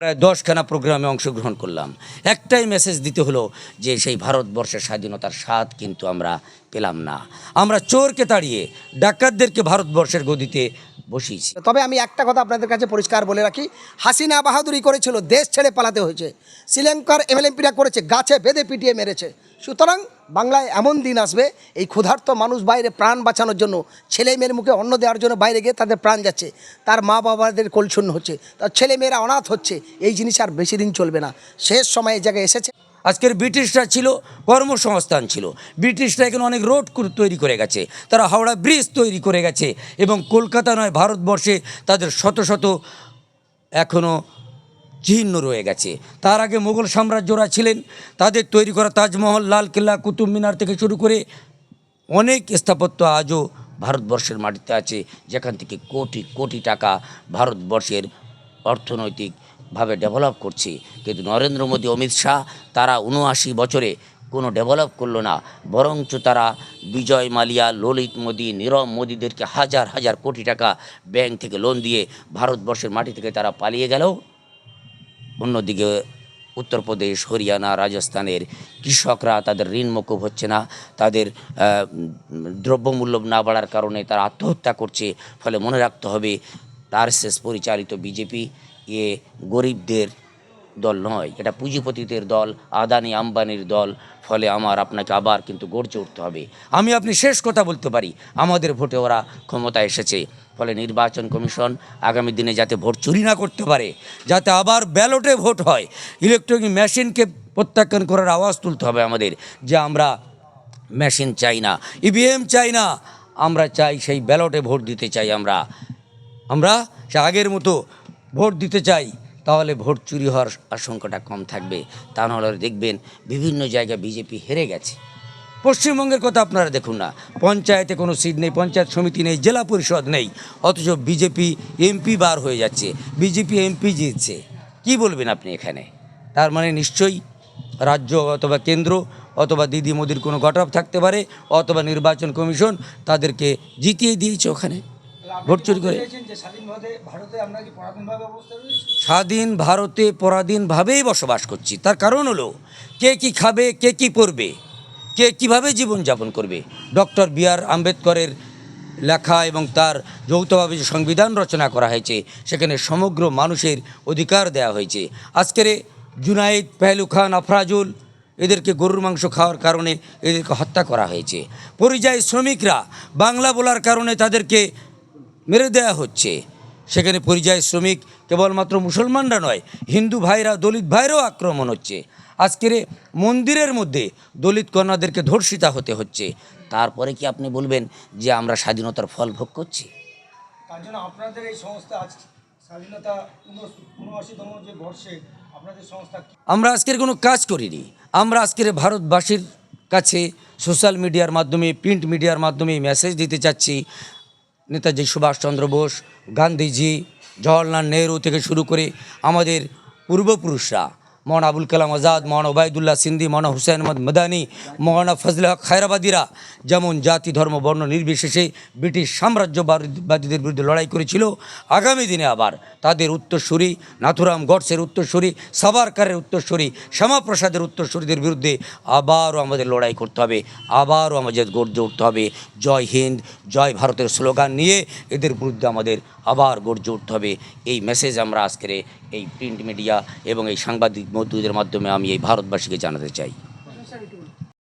প্রায় দশখানা প্রোগ্রামে অংশগ্রহণ করলাম। একটাই মেসেজ দিতে হলো যে সেই ভারতবর্ষের স্বাধীনতার স্বাদ কিন্তু আমরা পেলাম না। আমরা চোরকে তাড়িয়ে ডাকাতদেরকে ভারতবর্ষের গদিতে বসিয়েছি। তবে আমি একটা কথা আপনাদের কাছে পরিষ্কার বলে রাখি, হাসিনা বাহাদুরি করেছিল, দেশ ছেড়ে পালাতে হয়েছে। শ্রীলঙ্কার এমএলএমপিরা করেছে, গাছে বেঁধে পিটিয়ে মেরেছে। সুতরাং বাংলায় এমন দিন আসবে, এই ক্ষুধার্ত মানুষ বাইরে প্রাণ বাঁচানোর জন্য ছেলে মেয়ের মুখে অন্ন দেওয়ার জন্য বাইরে গিয়ে তাদের প্রাণ যাচ্ছে। তার মা বাবাদের কলশূন্য হচ্ছে, তার ছেলে মেয়েরা অনাথ হচ্ছে, এই জিনিস আর বেশি দিন চলবে না। শেষ সময় এই জায়গায় এসেছে। আজকের ব্রিটিশরা ছিল, কর্মসংস্থান ছিল। ব্রিটিশরা এখানে অনেক রোড তৈরি করে গেছে। তারা হাওড়া ব্রিজ তৈরি করে গেছে এবং কলকাতা নয়, ভারতবর্ষে তাদের শত শত এখনও চিহ্ন রয়ে গেছে। তার আগে মোগল সাম্রাজ্যরা ছিলেন। তাদের তৈরি করা তাজমহল লাল কেল্লা কুতুব মিনার থেকে শুরু করে অনেক স্থাপত্য আজও ভারতবর্ষের মাটিতে আছে। যেখান থেকে কোটি কোটি টাকা ভারতবর্ষের অর্থনৈতিকভাবে ডেভেলপ করছে। কিন্তু নরেন্দ্র মোদী, অমিত শাহ, তারা উনআশি বছরে কোনো ডেভেলপ করল না। বরঞ্চ তারা বিজয় মালিয়া, ললিত মোদী, নীরব মোদীদেরকে হাজার হাজার কোটি টাকা ব্যাংক থেকে লোন দিয়ে ভারতবর্ষের মাটি থেকে তারা পালিয়ে গেলেও অন্যদিকে উত্তরপ্রদেশ, হরিয়ানা, রাজস্থানের কৃষকরা তাদের ঋণ মকুব হচ্ছে না। তাদের দ্রব্যমূল্য না বাড়ার কারণে তারা আত্মহত্যা করছে। ফলে মনে রাখতে হবে তার শেষ পরিচালিত বিজেপি এ গরিবদের দল নয়। এটা পুঁজিপতিদের দল, আদানি আম্বানির দল, ফলে আমার আপনাকে আবার কিন্তু গড়ে উঠতে হবে। আমি আপনি শেষ কথা বলতে পারি, আমাদের ভোটে ওরা ক্ষমতা এসেছে, ফলে নির্বাচন কমিশন আগামী দিনে যাতে ভোট চুরি না করতে পারে, যাতে আবার ব্যালটে ভোট হয়, ইলেকট্রনিক মেশিনকে প্রত্যাখ্যান করার আওয়াজ তুলতে হবে আমাদের, যে আমরা মেশিন চাই না, ইভিএম চাই না, আমরা চাই সেই ব্যালটে ভোট দিতে চাই আমরা। আমরা সে আগের মতো ভোট দিতে চাই, তাহলে ভোট চুরি হওয়ার আশঙ্কাটা কম থাকবে। তা নাহলে দেখবেন বিভিন্ন জায়গায় বিজেপি হেরে গেছে। পশ্চিমবঙ্গের কথা আপনারা দেখুন না। পঞ্চায়েতে কোনো সিট নেই, পঞ্চায়েত সমিতি নেই, জেলা পরিষদ নেই। অথচ বিজেপি এমপি বার হয়ে যাচ্ছে, বিজেপি এমপি জিতছে। কি বলবেন আপনি এখানে? তার মানে নিশ্চয়ই রাজ্য অথবা কেন্দ্র অথবা দিদি মোদির কোনো ঘটক থাকতে পারে, অথবা নির্বাচন কমিশন তাদেরকে জিতিয়ে দিয়েছে ওখানে। ভোট চুরি করে স্বাধীন ভারতে পরাধীনভাবেই বসবাস করছি। তার কারণ হলো কে কি খাবে কে কি পরবে কে কীভাবে জীবনযাপন করবে? ডক্টর বি আর আম্বেদকরের লেখা এবং তার যৌথভাবে যে সংবিধান রচনা করা হয়েছে সেখানে সমগ্র মানুষের অধিকার দেওয়া হয়েছে। আজকের জুনাইদ পেহলু খান আফরাজুল এদেরকে গরুর মাংস খাওয়ার কারণে এদেরকে হত্যা করা হয়েছে। পরিযায়ী শ্রমিকরা বাংলা বলার কারণে তাদেরকে মেরে দেওয়া হচ্ছে। সেখানে পরিযায়ী শ্রমিক কেবলমাত্র মুসলমানরা নয় হিন্দু ভাইরা দলিত ভাইরাও আক্রমণ হচ্ছে। আজকের মন্দিরের মধ্যে দলিত কন্যাদেরকে ধর্ষিতা হতে হচ্ছে। তারপরে কি আপনি বলবেন যে আমরা স্বাধীনতার ফল ভোগ করছি? তার জন্য আপনাদের এই সংস্থা আজ স্বাধীনতা উনআশিতম যে বর্ষে আপনাদের সংস্থা আমরা আজকের কোনো কাজ করিনি। আমরা আজকের ভারতবাসীর কাছে সোশ্যাল মিডিয়ার মাধ্যমে প্রিন্ট মিডিয়ার মাধ্যমে মেসেজ দিতে চাচ্ছি। নেতাজি সুভাষচন্দ্র বোস, গান্ধীজি, জওয়াহরলাল নেহরু থেকে শুরু করে আমাদের পূর্বপুরুষরা, মৌলানা আবুল কালাম আজাদ, মৌলানা ওবায়দুল্লাহ সিন্দি, মৌলানা হুসেন আহমদ মাদানি, মৌলানা ফজল হক খায়রাবাদীরা যেমন জাতি, ধর্ম, বর্ণ নির্বিশেষে ব্রিটিশ সাম্রাজ্যবাদীদের বিরুদ্ধে লড়াই করেছিল। আগামী দিনে আবার তাদের উত্তরসূরি, নাথুরাম গডসের উত্তরসূরি সাবারকারের উত্তরসূরি, শ্যামাপ্রসাদের উত্তরসূরিদের বিরুদ্ধে আবারও আমাদের লড়াই করতে হবে, আবারও আমাদের গর্জে উঠতে হবে। জয় হিন্দ, জয় ভারতের স্লোগান নিয়ে এদের বিরুদ্ধে আমাদের আবার গর্জে উঠতে হবে। এই মেসেজ আমরা আজকের এই প্রিন্ট মিডিয়া এবং এই সাংবাদিক মধ্যদের মাধ্যমে আমি এই ভারতবাসীকে জানাতে চাই।